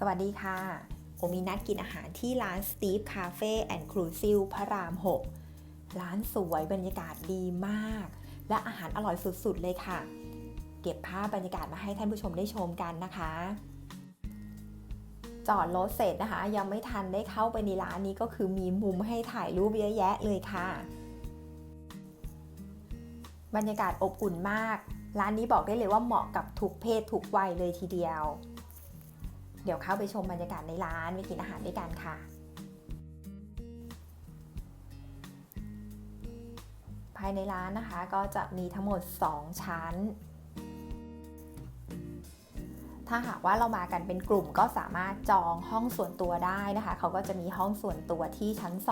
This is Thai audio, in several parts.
สวัสดีค่ะโอมีนัดกินอาหารที่ร้าน Steve Cafe and Cruise พระราม 6 ร้านสวยบรรยากาศดีมาก และอาหารอร่อยสุดๆเลยค่ะ เก็บภาพบรรยากาศมาให้ท่านผู้ชมได้ชมกันนะคะ จอดรถเสร็จนะคะ ยังไม่ทันได้เข้าไปในร้านนี้ก็คือมีมุมให้ถ่ายรูปเยอะแยะเลยค่ะ บรรยากาศอบอุ่นมาก ร้านนี้บอกได้เลยว่าเหมาะกับทุกเพศทุกวัยเลยทีเดียว ดี๋ยวเข้าไปชมบรรยากาศในร้านไปกินอาหารด้วยกันค่ะ ภายในร้านนะคะก็จะมีทั้งหมด 2 ชั้น ถ้าหากว่าเรามากันเป็นกลุ่มก็สามารถจองห้องส่วนตัวได้นะคะ เขาก็จะมีห้องส่วนตัวที่ชั้น 2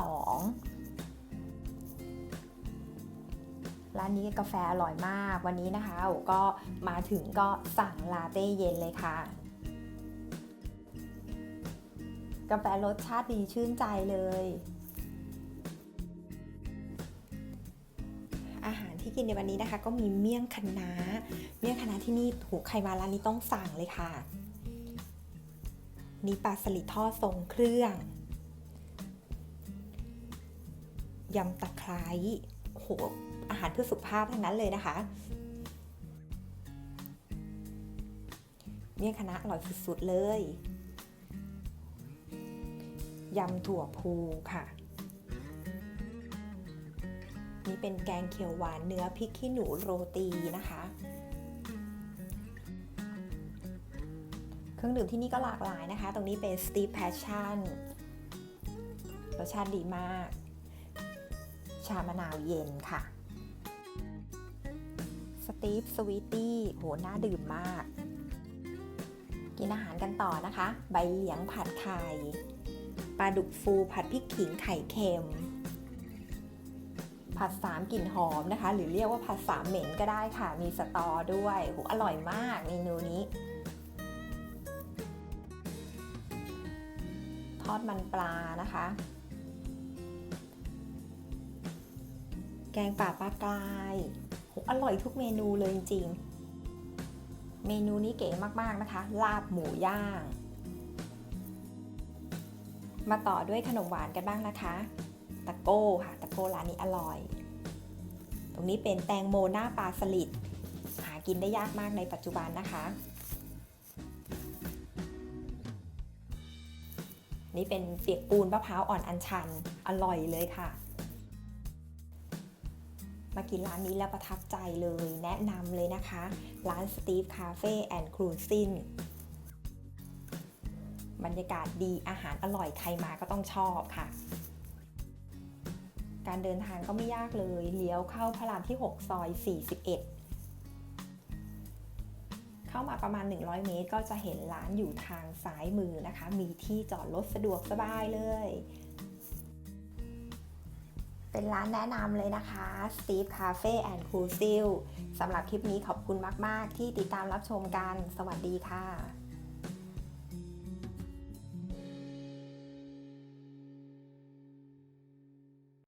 ร้านนี้กาแฟอร่อยมาก วันนี้นะคะก็มาถึงก็สั่งลาเต้เย็นเลยค่ะ กาแฟรสชาติดีชื่นใจเลย อาหารที่กินในวันนี้นะคะ ก็มีเมี่ยงคะน้า เมี่ยงคะน้าที่นี่ถูกใครมาร้านนี้ต้องสั่งเลยค่ะมีปลาสลิดทอดทรงเครื่องยำตะไคร้โอ้โหอาหารเพื่อสุขภาพทั้งนั้นเลยนะคะเมี่ยงคะน้าอร่อยสุดๆเลย ยำถั่วพูค่ะ นี่เป็นแกงเขียวหวานเนื้อพริกขี้หนูโรตีนะคะ เครื่องดื่มที่นี่ก็หลากหลายนะคะ ตรงนี้เป็น Steep Passion รสชาติดีมาก ชามะนาวเย็นค่ะ Steep Sweetie โหน่าดื่มมาก กินอาหารกันต่อนะคะ ใบเหลียงผัดไข่ ปลาดุกฟูผัดพริกขิงไข่เค็ม ผัดสามกลิ่นหอมนะคะ หรือเรียกว่าผัดสามเหม็นก็ได้ค่ะ มีสตอด้วยโหอร่อยมากเมนูนี้ ทอดมันปลานะคะ แกงป่าปลากรายโหอร่อยทุกเมนูเลยจริง เมนูนี้เก๋มากๆนะคะ ลาบหมูย่าง มาต่อด้วยขนมหวานกันบ้างนะคะ ตะโก้ค่ะ ตะโก้ร้านนี้อร่อย ตรงนี้เป็นแตงโมหน้าปลาสลิด หากินได้ยากมากในปัจจุบันนะคะ นี่เป็นเปียกปูนมะพร้าวอ่อนอัญชัน อร่อยเลยค่ะ มากินร้านนี้แล้วประทับใจเลย แนะนำเลยนะคะ ร้าน Steve Cafe and Cruising บรรยากาศดีอาหารอร่อยใครมาก็ต้องชอบค่ะ การเดินทางก็ไม่ยากเลยเลี้ยวเข้าพระรามที่ 6 ซอย 41 เข้ามาประมาณ 100 เมตร ก็จะเห็นร้านอยู่ทางซ้ายมือนะคะ มีที่จอดรถสะดวกสบายเลย เป็นร้านแนะนำเลยนะคะ Steve Cafe and Cruise สำหรับคลิปนี้ขอบคุณมาก ๆ ที่ติดตามรับชมกัน สวัสดีค่ะ